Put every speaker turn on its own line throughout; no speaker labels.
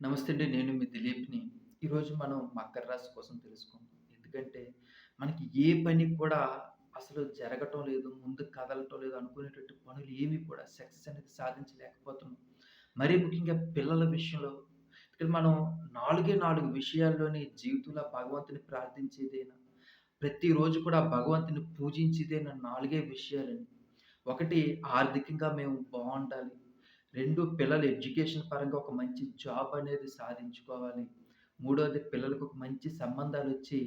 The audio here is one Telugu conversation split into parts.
నమస్తే అండి. నేను మీ దిలీప్‌ని. ఈరోజు మనం మకర రాశి కోసం తెలుసుకుందాం. ఎందుకంటే, మనకి ఏ పని కూడా అసలు జరగటం లేదు, ముందుకు కదలటం లేదు అనుకునేటట్టు పనులు ఏవి కూడా సక్సెస్ అనేది సాధించలేకపోతున్నాం. మరీ ముఖ్యంగా పిల్లల విషయంలో ఇక్కడ మనం నాలుగే నాలుగు విషయాల్లోని జీవితంలో భగవంతుని ప్రార్థించేదేనా, ప్రతిరోజు కూడా భగవంతుని పూజించేదేనా నాలుగే విషయాలని ఒకటి ఆర్థికంగా మేము బాగుండాలి రెండు పిల్లలు ఎడ్యుకేషన్ పరంగా ఒక మంచి జాబ్ అనేది సాధించుకోవాలి. మూడవది పిల్లలకు ఒక మంచి సంబంధాలు వచ్చి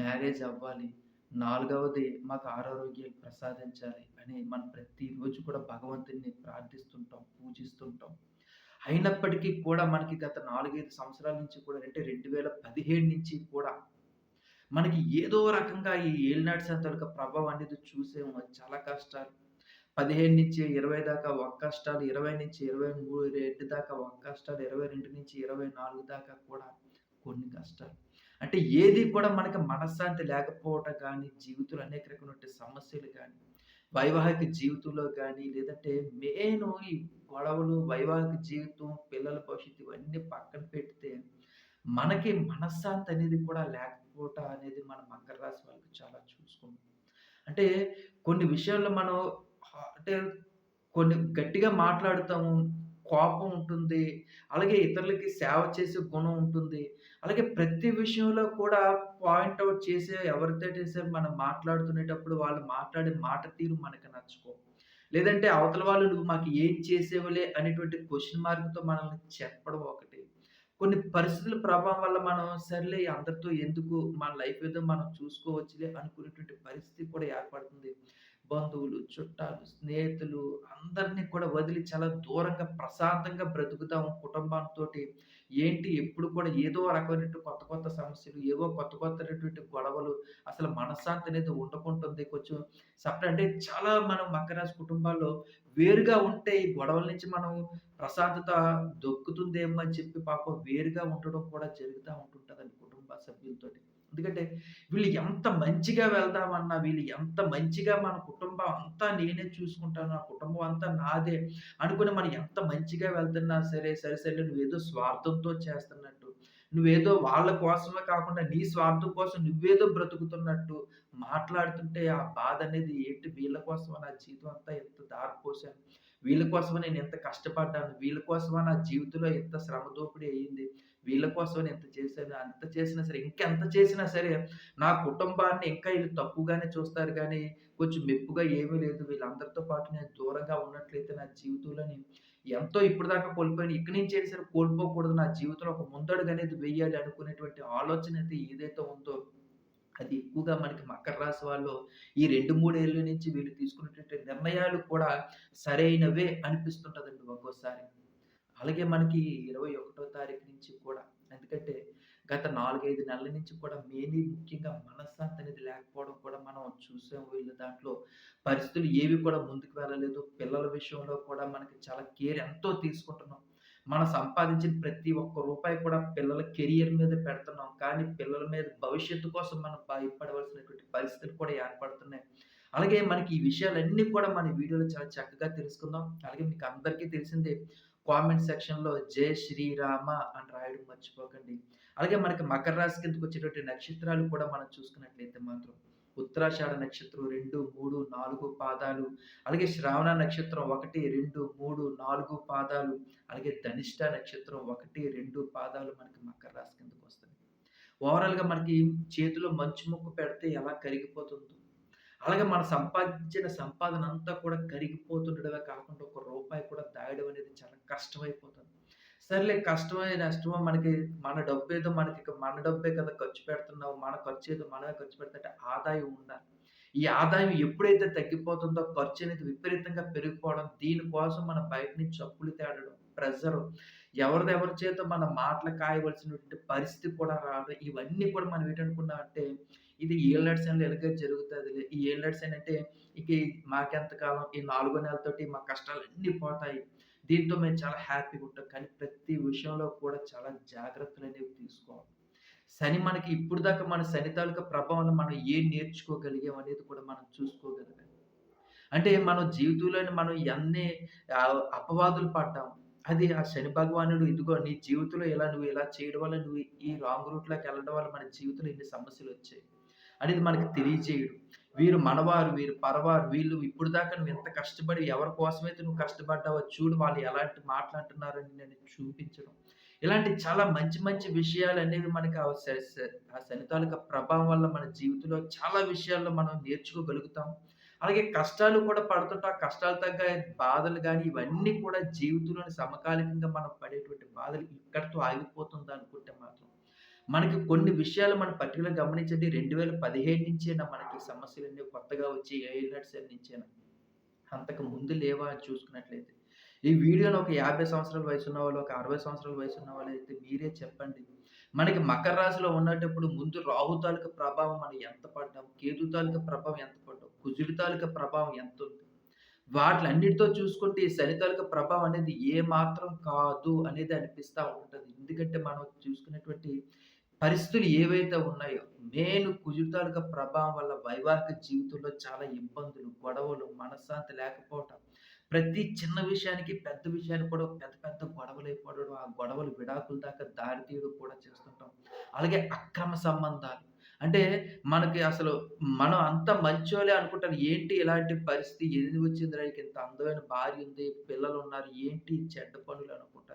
మ్యారేజ్ అవ్వాలి. నాలుగవది మాకు ఆరోగ్యాలు ప్రసాదించాలి అని మనం ప్రతిరోజు కూడా భగవంతుడిని ప్రార్థిస్తుంటాం, పూజిస్తుంటాం. అయినప్పటికీ కూడా మనకి గత 4, 5 సంవత్సరాల నుంచి కూడా అంటే 2015 నుంచి కూడా మనకి ఏదో రకంగా ఈ ఏలినాటి శని ప్రభావం అనేది చూసాము. చాలా కష్టాలు. 15-20 దాకా ఒక కష్టాలు, 20-22 దాకా ఒక కష్టాలు, 22-24 దాకా కూడా కొన్ని కష్టాలు. అంటే ఏది కూడా మనకి మనశ్శాంతి లేకపోవటం కానీ జీవితంలో అనేక రకమైనటువంటి సమస్యలు కానీ వైవాహిక జీవితంలో కానీ లేదంటే మెయిన్ ఈ గొడవలు, వైవాహిక జీవితం, పిల్లల భవిష్యత్తు ఇవన్నీ పక్కన పెడితే, మనకి మనశ్శాంతి అనేది కూడా లేకపోవటం అనేది మన మకర రాశి వాళ్ళకి చాలా చూసుకుంటాం అంటే కొన్ని విషయాల్లో మనం అంటే కొన్ని గట్టిగా మాట్లాడుతాము. కోపం ఉంటుంది. అలాగే ఇతరులకి సేవ చేసే గుణం ఉంటుంది. అలాగే ప్రతి విషయంలో కూడా పాయింట్ అవుట్ చేసే ఎవరితోటి సరే మనం మాట్లాడుతునేటప్పుడు వాళ్ళు మాట్లాడే మాట తీరు మనకు నచ్చుకో లేదంటే అవతల వాళ్ళు "నువ్వు మాకు ఏం చేసేవలే అనేటువంటి క్వశ్చన్ మార్క్‌తో మనల్ని చెప్పడం ఒకటి. కొన్ని పరిస్థితుల ప్రభావం వల్ల మనం సర్లే అందరితో ఎందుకు మన లైఫ్ ఏదో మనం చూసుకోవచ్చులే అనుకునేటువంటి పరిస్థితి కూడా ఏర్పడుతుంది. బంధువులు, చుట్టాలు, స్నేహితులు అందరిని కూడా వదిలి చాలా దూరంగా ప్రశాంతంగా బ్రతుకుతాం కుటుంబంతో ఏంటి ఎప్పుడు కూడా ఏదో రకమైనటువంటి కొత్త కొత్త సమస్యలు, ఏవో కొత్త కొత్తటువంటి గొడవలు, అసలు మనశ్శాంతి అనేది ఉండకుంటుంది. కొంచెం సపరేట్ అంటే చాలా మనం మకరాజ్ కుటుంబాల్లో వేరుగా ఉంటే ఈ గొడవల నుంచి మనం ప్రశాంతత దొక్కుతుందేమో అని చెప్పి పాపం వేరుగా ఉండడం కూడా జరుగుతా ఉంటుంటదండి కుటుంబ సభ్యులతోటి. ఎందుకంటే వీళ్ళు ఎంత మంచిగా వెళ్దామన్నా, వీళ్ళు ఎంత మంచిగా మన కుటుంబం అంతా నేనే చూసుకుంటాను. ఆ కుటుంబం అంతా నాదే అనుకుని మనం ఎంత మంచిగా వెళ్తున్నా సరే, సరే సరే నువ్వేదో స్వార్థంతో చేస్తున్నట్టు, నువ్వేదో వాళ్ళ కోసమే కాకుండా నీ స్వార్థం కోసం నువ్వేదో బ్రతుకుతున్నట్టు మాట్లాడుతుంటే ఆ బాధ అనేది ఏంటి వీళ్ళ కోసం నా జీవితం అంతా ఎంత దారిపోసాను వీళ్ళ కోసమే నేను ఎంత కష్టపడ్డాను. వీళ్ళ కోసమే నా జీవితంలో ఎంత శ్రమ దోపిడీ అయింది. వీళ్ళ కోసమని ఎంత చేశాను. అంత చేసినా సరే ఇంకెంత చేసినా సరే నా కుటుంబాన్ని ఇంకా వీళ్ళు తక్కువగానే చూస్తారు కానీ కొంచెం మెప్పుగా ఏమీ లేదు. వీళ్ళందరితో పాటు నేను దూరంగా ఉన్నట్లయితే నా జీవితంలోని ఎంతో ఇప్పటిదాకా కోల్పోయిన ఇక్కడి నుంచైనా సరే కోల్పోకూడదు. నా జీవితంలో ఒక ముందడుగనేది వెయ్యాలి అనుకునేటువంటి ఆలోచన అయితే ఏదైతే ఉందో, అది ఎక్కువగా మనకి మకర రాశి వాళ్ళు ఈ రెండు మూడు ఏళ్ళ నుంచి వీళ్ళు తీసుకున్నటువంటి నిర్ణయాలు కూడా సరైనవే అనిపిస్తుంటుందండి ఒక్కోసారి. అలాగే మనకి 21 తారీఖు నుంచి కూడా ఎందుకంటే గత 4, 5 నెలల నుంచి కూడా మెయిన్‌లీ ముఖ్యంగా మనశ్శాంతి అనేది లేకపోవడం కూడా మనం చూసాము. వీళ్ళ దాంట్లో పరిస్థితులు ఏవి కూడా ముందుకు వెళ్ళలేదు. పిల్లల విషయంలో కూడా మనకి చాలా కేర్ ఎంతో తీసుకుంటున్నాం. మనం సంపాదించిన ప్రతి ఒక్క రూపాయి కూడా పిల్లల కెరియర్ మీద పెడుతున్నాం. కానీ పిల్లల మీద భవిష్యత్తు కోసం మనం భయపడవలసినటువంటి పరిస్థితులు కూడా ఏర్పడుతున్నాయి. అలాగే మనకి ఈ విషయాలన్నీ కూడా మన వీడియోలో చాలా చక్కగా తెలుసుకుందాం. అలాగే మీకు అందరికీ తెలిసిందే కామెంట్ సెక్షన్‌లో జై శ్రీరామ అని రాయడం మర్చిపోకండి. అలాగే మనకి మకర రాశి కిందకొచ్చేటువంటి నక్షత్రాలు కూడా మనం చూసుకున్నట్లయితే మాత్రం ఉత్తరాషాఢ నక్షత్రం 2, 3, 4 పాదాలు, అలాగే శ్రావణ నక్షత్రం 1, 2, 3, 4 పాదాలు, అలాగే ధనిష్ట నక్షత్రం 1, 2 పాదాలు మనకి మకర రాశి వస్తుంది ఓవరాల్‌గా మనకి చేతిలో మంచు ముక్కు పెడితే ఎలా కరిగిపోతుందో, అలాగే మనం సంపాదించిన సంపాదన అంతా కూడా కరిగిపోతుండడమే కాకుండా ఒక రూపాయి కూడా దాయడం అనేది చాలా కష్టమైపోతుంది. సర్లే కష్టమే నష్టమో. మనకి మన డబ్బేదో మనకి మన డబ్బే కదా ఖర్చు పెడుతున్నావు. మన ఖర్చేదో మనమే ఖర్చు పెడుతుంటే ఆదాయం ఉండాలి. ఈ ఆదాయం ఎప్పుడైతే తగ్గిపోతుందో ఖర్చు అనేది విపరీతంగా పెరిగిపోవడం, దీనికోసం మనం బయట నుంచి చప్పులు తేడడం, ప్రెజర్. ఎవరిదెవరి చేత మన మాటలు కాయవలసినటువంటి పరిస్థితి కూడా రావడం, ఇవన్నీ కూడా మనం ఏంటనుకున్నామంటే, ఇది ఏలినాటి శనిలో ఇలాగే జరుగుతుంది ఈ ఏలినాటి అంటే ఇక మాకెంతకాలం మాకెంత కాలం? ఈ నాలుగో నెలతోటి మా కష్టాలు అన్నీ పోతాయి. దీంతో మేము చాలా హ్యాపీగా ఉంటాం. కానీ ప్రతి విషయంలో కూడా చాలా జాగ్రత్తలు అనేవి తీసుకోవాలి. శని మనకి ఇప్పుడు దాకా మన శని తాలూకా ప్రభావం మనం ఏం నేర్చుకోగలిగాం అనేది కూడా మనం చూసుకోగలగాలి. అంటే మనం జీవితంలోని మనం ఎన్ని అపవాదులు పడ్డాం. అది ఆ శని భగవానుడు ఇదిగో నీ జీవితంలో ఇలా నువ్వు ఇలా చేయడం వల్ల నువ్వు ఈ రాంగ్ రూట్‌లోకి వెళ్ళడం వల్ల మన జీవితంలో ఇన్ని సమస్యలొచ్చాయి. అనేది మనకు తెలియజేయడం వీరు మనవారు, వీరు పరవారు, వీళ్ళు ఇప్పుడు దాకా నువ్వు ఎంత కష్టపడి ఎవరి కోసమైతే నువ్వు కష్టపడ్డావో చూడు వాళ్ళు ఎలాంటి మాట్లాడుతున్నారని నేను చూపించడం. ఇలాంటి చాలా మంచి మంచి విషయాలు అనేవి మనకి ఆ శ ఆ ప్రభావం వల్ల మన జీవితంలో చాలా విషయాల్లో మనం నేర్చుకోగలుగుతాం. అలాగే కష్టాలు కూడా పడుతుంటా ఆ కష్టాలు తగ్గ బాధలు కానీ ఇవన్నీ కూడా జీవితంలోని సమకాలికంగా మనం పడేటువంటి బాధలు ఇక్కడితో ఆగిపోతుందనుకుంటే మాత్రం, మనకి కొన్ని విషయాలు మనం పర్టికులర్ గమనించండి. 2015 నుంచేనా మనకి సమస్యలన్నీ కొత్తగా వచ్చి ఏఐ నడిసెల నుంచేనా? అంతకు ముందు లేవా అని చూసుకున్నట్లయితే, ఈ వీడియోలో ఒక 50 సంవత్సరాల వయసున్న వాళ్ళు, ఒక 60 సంవత్సరాల వయసు ఉన్న వాళ్ళు అయితే మీరే చెప్పండి. మనకి మకర రాశిలో ఉన్నప్పుడు ముందు రాహు తాలూకా ప్రభావం మనం ఎంత పడ్డాం, కేతు తాలూకా ప్రభావం ఎంత పడ్డాం, కుజుడి తాలూకా ప్రభావం ఎంత ఉంది? వాటిలన్నిటితో చూసుకుంటే ఈ శని తాలూకా ప్రభావం అనేది ఏ మాత్రం కాదు అనేది అనిపిస్తూ ఉంటుంది. ఎందుకంటే మనం చూసుకున్నటువంటి పరిస్థితులు ఏవైతే ఉన్నాయో, మెయిన్ కుజుడి ప్రభావం వల్ల వైవాహిక జీవితంలో చాలా ఇబ్బందులు, గొడవలు, మనశ్శాంతి లేకపోవటం. ప్రతి చిన్న విషయానికి, పెద్ద విషయానికి కూడా పెద్ద పెద్ద గొడవలు అయిపోవడం ఆ గొడవలు విడాకుల దాకా దారి తీయడం కూడా చేస్తుంటాం. అలాగే అక్రమ సంబంధాలు. అంటే మనకి అసలు మనం అంత మంచోలే అనుకుంటారు. ఏంటి ఇలాంటి పరిస్థితి ఏది వచ్చింది ఇంత అందమైన భార్య ఉంది, పిల్లలు ఉన్నారు ఏంటి చెడ్డ పనులు అనుకుంటా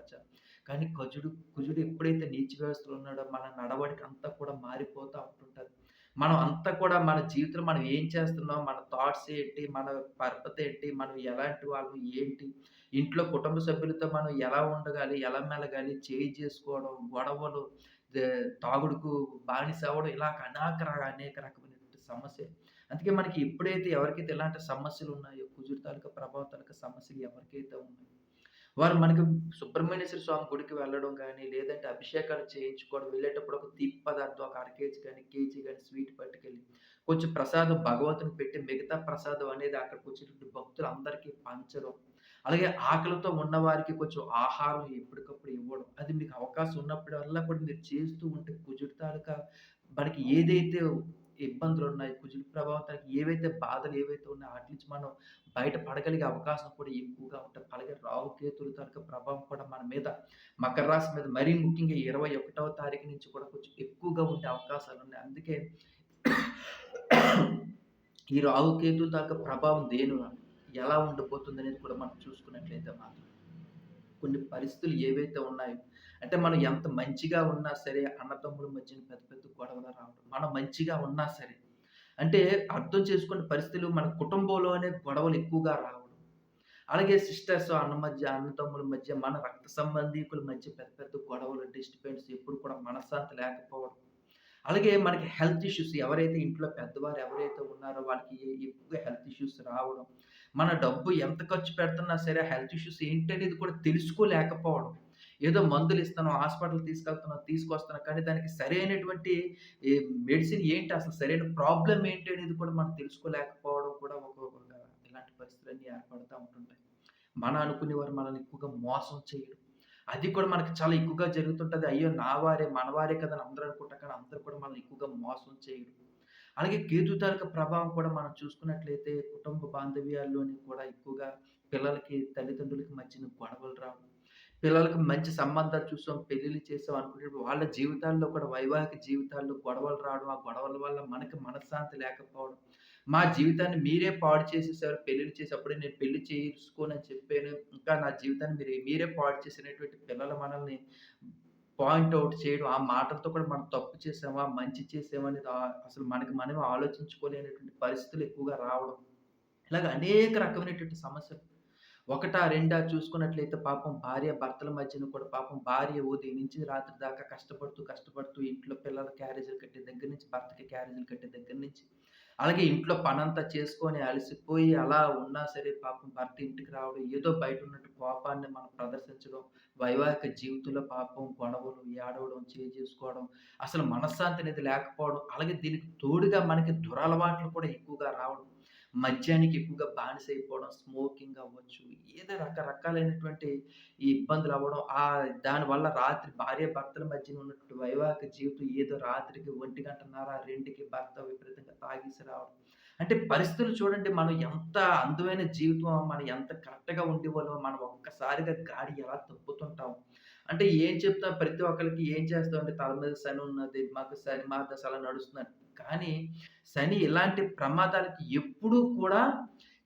కానీ కజుడు కుజుడు ఎప్పుడైతే నీచ వ్యవస్థలో ఉన్నాడో మన నడవడిక అంతా కూడా మారిపోతూ ఉంటుంటుంది. మనం అంతా కూడా మన జీవితంలో మనం ఏం చేస్తున్నాం, మన థాట్స్ ఏంటి, మన పరపతి ఏంటి, మనం ఎలాంటి వాళ్ళు? ఏంటి, ఇంట్లో కుటుంబ సభ్యులతో మనం ఎలా ఉండగాలి, ఎలా మెలగాలి, చేయి చేసుకోవడం, గొడవలు, తాగుడుకు బానిస అవ్వడం ఇలా అనేక రక అనేక రకమైనటువంటి సమస్యలు. అందుకే మనకి ఎప్పుడైతే ఎవరికైతే ఇలాంటి సమస్యలు ఉన్నాయో కుజుడు తాలూకా ప్రభావం తాలూకా సమస్యలు ఎవరికైతే ఉన్నాయో, వారు మనకి సుబ్రహ్మణ్యేశ్వర స్వామి గుడికి వెళ్ళడం కానీ లేదంటే అభిషేకాలు చేయించుకోవడం, వెళ్ళేటప్పుడు ఒక తీపి పదార్థం ఒక అర కేజీ కానీ కేజీ కానీ స్వీట్ పట్టుకెళ్ళి, కొంచెం ప్రసాదం భగవంతుని పెట్టి మిగతా ప్రసాదం అనేది అక్కడికొచ్చేటువంటి భక్తులందరికీ పంచడం. అలాగే ఆకలితో ఉన్నవారికి కొంచెం ఆహారం ఎప్పటికప్పుడు ఇవ్వడం. అది మీకు అవకాశం ఉన్నప్పుడల్లా కూడా మీరు చేస్తూ ఉంటే కుజుడు తాలూకా మనకి ఏదైతే ఇబ్బందులు ఉన్నాయి కుజులు ప్రభావం ఏవైతే బాధలు ఏవైతే ఉన్నాయో వాటి నుంచి మనం బయట పడగలిగే అవకాశం కూడా ఎక్కువగా ఉంటుంది. అలాగే రావుకేతులు తాలూకా ప్రభావం కూడా మన మీద మకర రాశి మీద మరీ ముఖ్యంగా 21వ తారీఖు నుంచి కూడా కొంచెం ఎక్కువగా ఉండే అవకాశాలు ఉన్నాయి. అందుకే ఈ రావుకేతుల తాలూకా ప్రభావం దేని ఎలా ఉండబోతుందనేది కూడా మనం చూసుకున్నట్లయితే మాత్రం కొన్ని పరిస్థితులు ఏవైతే ఉన్నాయో అంటే మనం ఎంత మంచిగా ఉన్నా సరే అన్నదమ్ముల మధ్యన పెద్ద పెద్ద గొడవలు రావడం. మనం మంచిగా ఉన్నా సరే అంటే అర్థం చేసుకునే పరిస్థితులు మన కుటుంబంలోనే గొడవలు ఎక్కువగా రావడం. అలాగే సిస్టర్స్ అన్న మధ్య, అన్నదమ్ముల మధ్య, మన రక్త సంబంధికుల మధ్య పెద్ద పెద్ద గొడవలు, డిస్టర్బెన్స్ ఎప్పుడు కూడా మనశ్శాంతి లేకపోవడం. అలాగే మనకి హెల్త్ ఇష్యూస్ ఎవరైతే ఇంట్లో పెద్దవారు ఎవరైతే ఉన్నారో వాళ్ళకి ఎ ఎక్కువగా హెల్త్ ఇష్యూస్ రావడం. మన డబ్బు ఎంత ఖర్చు పెడుతున్నా సరే హెల్త్ ఇష్యూస్ ఏంటనేది కూడా తెలుసుకోలేకపోవడం. ఏదో మందులు ఇస్తానో హాస్పిటల్‌కి తీసుకెళ్తున్నాం, తీసుకొస్తున్నాం. కానీ దానికి సరైనటువంటి ఈ మెడిసిన్ ఏంటి అసలు సరైన ప్రాబ్లమ్ ఏంటి అనేది కూడా మనం తెలుసుకోలేకపోవడం కూడా ఒక ఇలాంటి పరిస్థితులన్నీ ఏర్పడుతూ ఉంటుంటాయి. మన అనుకునేవారు మనల్ని ఎక్కువగా మోసం చేయడం. అది కూడా మనకి చాలా ఎక్కువగా జరుగుతుంటుంది అయ్యో! నా వారే, మన వారే కదా అని అందరూ అనుకుంటా కానీ అందరూ కూడా మనల్ని ఎక్కువగా మోసం చేయడం. అలాగే కేతు తాలూకా ప్రభావం కూడా మనం చూసుకున్నట్లయితే కుటుంబ బాంధవ్యాల్లోని కూడా ఎక్కువగా పిల్లలకి, తల్లిదండ్రులకి మధ్యన గొడవలు రావడం. పిల్లలకు మంచి సంబంధాలు చూసాం, పెళ్ళిళ్ళు చేసాం అనుకుంటే వాళ్ళ జీవితాల్లో కూడా వైవాహిక జీవితాల్లో గొడవలు రావడం. ఆ గొడవల వల్ల మనకి మనశ్శాంతి లేకపోవడం. మా జీవితాన్ని మీరే పాడు చేసేసారు పెళ్ళిళ్ళు చేసేటప్పుడు నేను పెళ్ళి చేసుకోనని చెప్పాను. ఇంకా నా జీవితాన్ని మీరు మీరే పాడు చేసినటువంటి పిల్లలు మనల్ని పాయింట్ అవుట్ చేయడం. ఆ మాటలతో కూడా మనం తప్పు చేసామా? మంచి చేసామా? అనేది అసలు మనకి మనమే ఆలోచించుకోలేనటువంటి పరిస్థితులు ఎక్కువగా రావడం. ఇలాగ అనేక రకమైనటువంటి సమస్యలు. ఒకటా, రెండా చూసుకున్నట్లయితే పాపం భార్య భర్తల మధ్యన కూడా పాపం భార్య ఉదయం నుంచి రాత్రి దాకా కష్టపడుతూ, కష్టపడుతూ ఇంట్లో పిల్లల క్యారేజీలు కట్టే దగ్గర నుంచి, భర్తకి క్యారేజీలు కట్టే దగ్గర నుంచి, అలాగే ఇంట్లో పనంతా చేసుకొని అలసిపోయి అలా ఉన్నా సరే పాపం భర్త ఇంటికి రావడం, ఏదో బయట ఉన్నట్టు కోపాన్ని మనం ప్రదర్శించడం, వైవాహిక జీవితంలో పాపం గొడవలు, ఏడవడం, చేసుకోవడం, అసలు మనశ్శాంతి అనేది లేకపోవడం, అలాగే దీనికి తోడుగా మనకి దురలవాట్లు కూడా ఎక్కువగా రావడం. మద్యానికి ఎక్కువగా బానిస అయిపోవడం స్మోకింగ్ అవ్వచ్చు, ఏదో రకరకాలైనటువంటి ఈ ఇబ్బందులవ్వడం. ఆ దానివల్ల రాత్రి భార్య భర్తల మధ్యన ఉన్నటువంటి వైవాహిక జీవితం ఏదో రాత్రికి 1:30, 2కి భర్త విపరీతంగా తాగేసి రావడం. అంటే పరిస్థితులు చూడండి మనం ఎంత అందమైన జీవితం మనం ఎంత కరెక్ట్‌గా ఉండేవాళ్ళమో మనం ఒక్కసారిగా గాడి ఎలా తప్పుతుంటాం. అంటే ఏం చెప్తాం ప్రతి ఒక్కరికి ఏం చేస్తామంటే తల మీద శని ఉన్నది. మాకు శని మహాదశ అలా నడుస్తుందని. కానీ శని ఇలాంటి ప్రమాదాలకి ఎప్పుడూ కూడా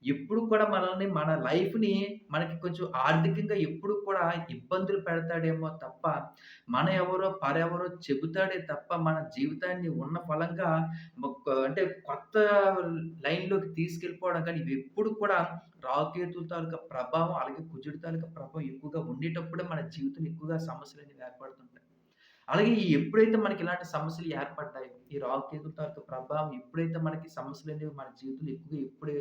ఎప్పుడు కూడా మనల్ని మన లైఫ్‌ని మనకి కొంచెం ఆర్థికంగా ఎప్పుడు కూడా ఇబ్బందులు పెడతాడేమో తప్ప, మన ఎవరో పరెవరో చెబుతాడే తప్ప మన జీవితాన్ని ఉన్న ఫలంగా అంటే కొత్త లైన్‌లోకి తీసుకెళ్ళిపోవడం కానీ ఇవెప్పుడు కూడా రాహుకేతుల తాలూకా ప్రభావం, అలాగే కుజుడి తాలూకా ప్రభావం ఎక్కువగా ఉండేటప్పుడే మన జీవితం ఎక్కువగా సమస్యలనేవి ఏర్పడుతుంటాయి. అలాగే ఈ ఎప్పుడైతే మనకి ఇలాంటి సమస్యలు ఏర్పడ్డాయో, ఈ రాహుకేతుల తాలూకా ప్రభావం ఎప్పుడైతే మనకి సమస్యలు అనేవి మన జీవితంలో ఎక్కువగా ఎప్పుడు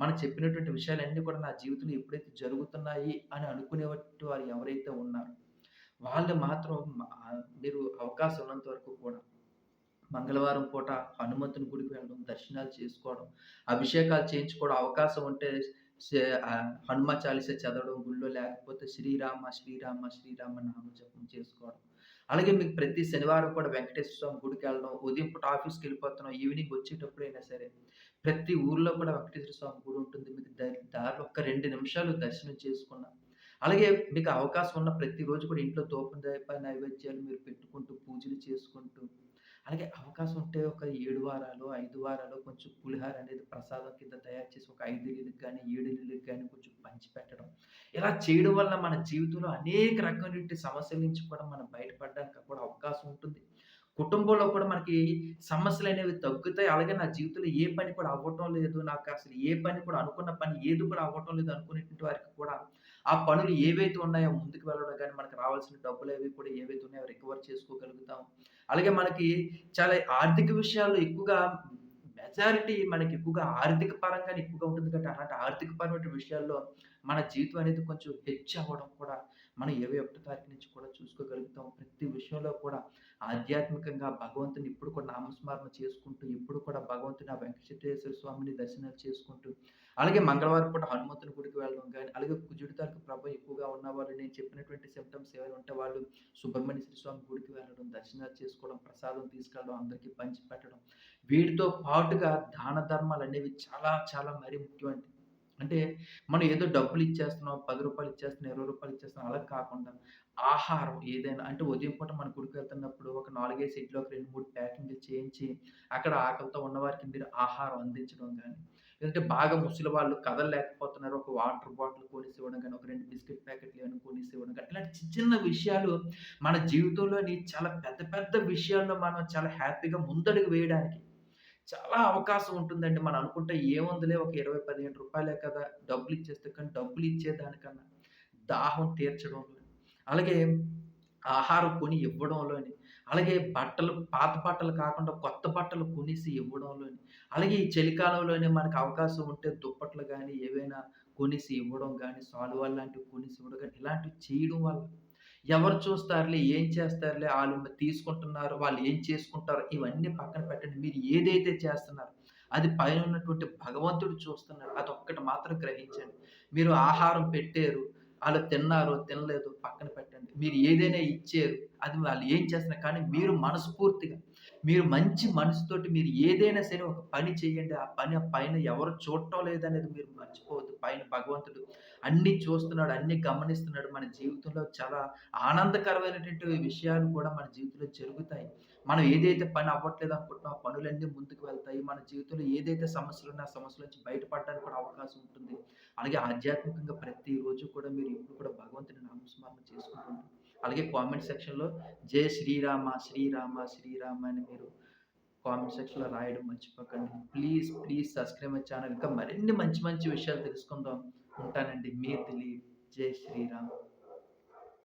మనం చెప్పినటువంటి విషయాలన్నీ కూడా నా జీవితంలో ఎప్పుడైతే జరుగుతున్నాయి అని అనుకునేటువంటి వారు ఎవరైతే ఉన్నారో, వాళ్ళు మాత్రం మీరు అవకాశం ఉన్నంత వరకు కూడా మంగళవారం పూట హనుమంతుని గుడికి వెళ్ళడం, దర్శనాలు చేసుకోవడం, అభిషేకాలు చేయించుకోవడం, అవకాశం ఉంటే హనుమ చాలీస చదవడం గుళ్ళో లేకపోతే శ్రీరామ, శ్రీరామ, శ్రీరామ నామజపం చేసుకోవడం. అలాగే మీకు ప్రతి శనివారం కూడా వెంకటేశ్వర స్వామి గుడికి వెళ్ళడం ఉదయం పూట ఆఫీస్‌కెళ్ళిపోతున్నాం, ఈవినింగ్ వచ్చేటప్పుడైనా సరే, ప్రతి ఊర్లో కూడా వెంకటేశ్వర స్వామి గుడి ఉంటుంది. మీకు దారి ఒక్క రెండు నిమిషాలు దర్శనం చేసుకున్నాం అలాగే మీకు అవకాశం ఉన్న ప్రతిరోజు కూడా ఇంట్లో ధూపం, దీప నైవేద్యాలు మీరు పెట్టుకుంటూ, పూజలు చేసుకుంటూ, అలాగే అవకాశం ఉంటే ఒక ఏడు వారాలు ఐదు వారాలు కొంచెం పులిహోర అనేది ప్రసాదం కింద తయారు చేసి ఒక 5 ఇల్లులకి గాని, 7 ఇల్లులకి కానీ కొంచెం పంచిపెట్టడం. ఇలా చేయడం వల్ల మన జీవితంలో అనేక రకమైన సమస్యల నుంచి కూడా మనం బయటపడడానికి కూడా అవకాశం ఉంటుంది. కుటుంబంలో కూడా మనకి సమస్యలు అనేవి తగ్గుతాయి. అలాగే నా జీవితంలో ఏ పని కూడా అవ్వటం లేదు. నాకు అసలు ఏ పని కూడా అనుకున్న పని ఏది కూడా అవ్వటం లేదు అనుకునేటువంటి వారికి కూడా ఆ పనులు ఏవైతే ఉన్నాయో ముందుకు వెళ్ళడం కానీ మనకు రావాల్సిన డబ్బులు అవి కూడా ఏవైతే ఉన్నాయో రికవర్ చేసుకోగలుగుతాం. అలాగే మనకి చాలా ఆర్థిక విషయాల్లో ఎక్కువగా మెజారిటీ మనకి ఎక్కువగా ఆర్థిక పరంగానే ఎక్కువగా ఉంటుంది కాబట్టి, అలాంటి ఆర్థిక పరమైన విషయాల్లో మన జీవితం అనేది కొంచెం హెచ్చు అవ్వడం కూడా మనం 21 తారీఖు నుంచి కూడా చూసుకోగలుగుతాం. ప్రతి విషయంలో కూడా ఆధ్యాత్మికంగా భగవంతుని ఎప్పుడు కూడా నామస్మరణ చేసుకుంటూ, ఇప్పుడు కూడా భగవంతుని ఆ వెంకటేశ్వర స్వామిని దర్శనాలు చేసుకుంటూ, అలాగే మంగళవారం పూట హనుమంతుని గుడికి వెళ్ళడం కానీ అలాగే కుజుడి తాలూకు ప్రభావం ఎక్కువగా ఉన్నవాళ్ళు నేను చెప్పినటువంటి సిమ్టమ్స్ ఏమైనా ఉంటే వాళ్ళు సుబ్రహ్మణ్యేశ్వర స్వామి గుడికి వెళ్ళడం, దర్శనాలు చేసుకోవడం, ప్రసాదం తీసుకెళ్ళడం, అందరికీ పంచిపెట్టడం. వీటితో పాటుగా దాన ధర్మాలు అనేవి చాలా చాలా మరీ ముఖ్యమండి. అంటే మనం ఏదో డబ్బులు ఇచ్చేస్తున్నాం పది రూపాయలు ఇచ్చేస్తున్నాం, ఇరవై రూపాయలు ఇచ్చేస్తున్నాం అలా కాకుండా ఆహారం ఏదైనా అంటే ఉదయం పూట మన గుడికెళ్తున్నప్పుడు ఒక నాలుగైదు సెట్లో ఒక 2, 3 ప్యాకింగ్‌లు చేయించి అక్కడ ఆకలితో ఉన్నవారికి మీరు ఆహారం అందించడం కానీ లేదంటే బాగా ముసలి వాళ్ళు కదలలేకపోతున్నారు. ఒక వాటర్ బాటిల్ కొనిసివ్వడం కానీ ఒక రెండు బిస్కెట్ ప్యాకెట్లు ఏమైనా కొనిసివ్వడం కానీ ఇలాంటి చిన్న చిన్న విషయాలు మన జీవితంలోని చాలా పెద్ద పెద్ద విషయాల్లో మనం చాలా హ్యాపీగా ముందడుగు వేయడానికి చాలా అవకాశం ఉంటుందండి. మనం అనుకుంటే ఏముందిలే ఒక 20, 15 రూపాయలే కదా! డబ్బులు ఇచ్చేస్తే కానీ డబ్బులు ఇచ్చేదానికన్నా దాహం తీర్చడంలో, అలాగే ఆహారం కొని ఇవ్వడంలోని, అలాగే బట్టలు పాత బట్టలు కాకుండా కొత్త బట్టలు కొనేసి ఇవ్వడంలోని, అలాగే ఈ చలికాలంలోనే మనకు అవకాశం ఉంటే దుప్పట్లు కానీ ఏవైనా కొనేసి ఇవ్వడం కానీ శాలువాలు లాంటివి కొనేసి ఇవ్వడం కానీ ఇలాంటివి చేయడం వల్ల ఎవరు చూస్తారులే, ఏం చేస్తారులే, వాళ్ళు తీసుకుంటున్నారు, వాళ్ళు ఏం చేసుకుంటారో ఇవన్నీ పక్కన పెట్టండి. మీరు ఏదైతే చేస్తున్నారో అది పైన ఉన్నటువంటి భగవంతుడు చూస్తున్నాడు. ఒక్కటి మాత్రం గ్రహించండి. మీరు ఆహారం పెట్టారు, వాళ్ళు తిన్నారు తినలేదు పక్కన పెట్టండి. మీరు ఏదైనా ఇచ్చారు, అది వాళ్ళు ఏం చేస్తున్నారు కానీ మీరు మనస్ఫూర్తిగా, మీరు మంచి మనసుతోటి మీరు ఏదైనా సరే ఒక పని చేయండి. ఆ పని ఆ పైన ఎవరు చూడటం లేదనేది మీరు మర్చిపోవద్దు. పైన భగవంతుడు అన్ని చూస్తున్నాడు, అన్ని గమనిస్తున్నాడు. మన జీవితంలో చాలా ఆనందకరమైనటువంటి విషయాలు కూడా మన జీవితంలో జరుగుతాయి. మనం ఏదైతే పని అవ్వట్లేదు అనుకుంటున్నామో, ఆ పనులన్నీ ముందుకు వెళ్తాయి. మన జీవితంలో ఏదైతే సమస్యలు ఉన్నా సమస్యల నుంచి బయటపడడానికి కూడా అవకాశం ఉంటుంది. అలాగే ఆధ్యాత్మికంగా ప్రతిరోజు కూడా మీరు ఎప్పుడు కూడా భగవంతుని నామస్మరణ చేసుకుంటున్నారు అలాగే కామెంట్ సెక్షన్‌లో జై శ్రీరామ, శ్రీరామ, శ్రీరామ అని మీరు కామెంట్ సెక్షన్‌లో రాయడం మర్చిపోకండి. Please, please subscribe my channel. ఇంకా మరిన్ని మంచి మంచి విషయాలు తెలుసుకుందాం. ఉంటానండి. మీ దిలీప్. జై శ్రీరామ్.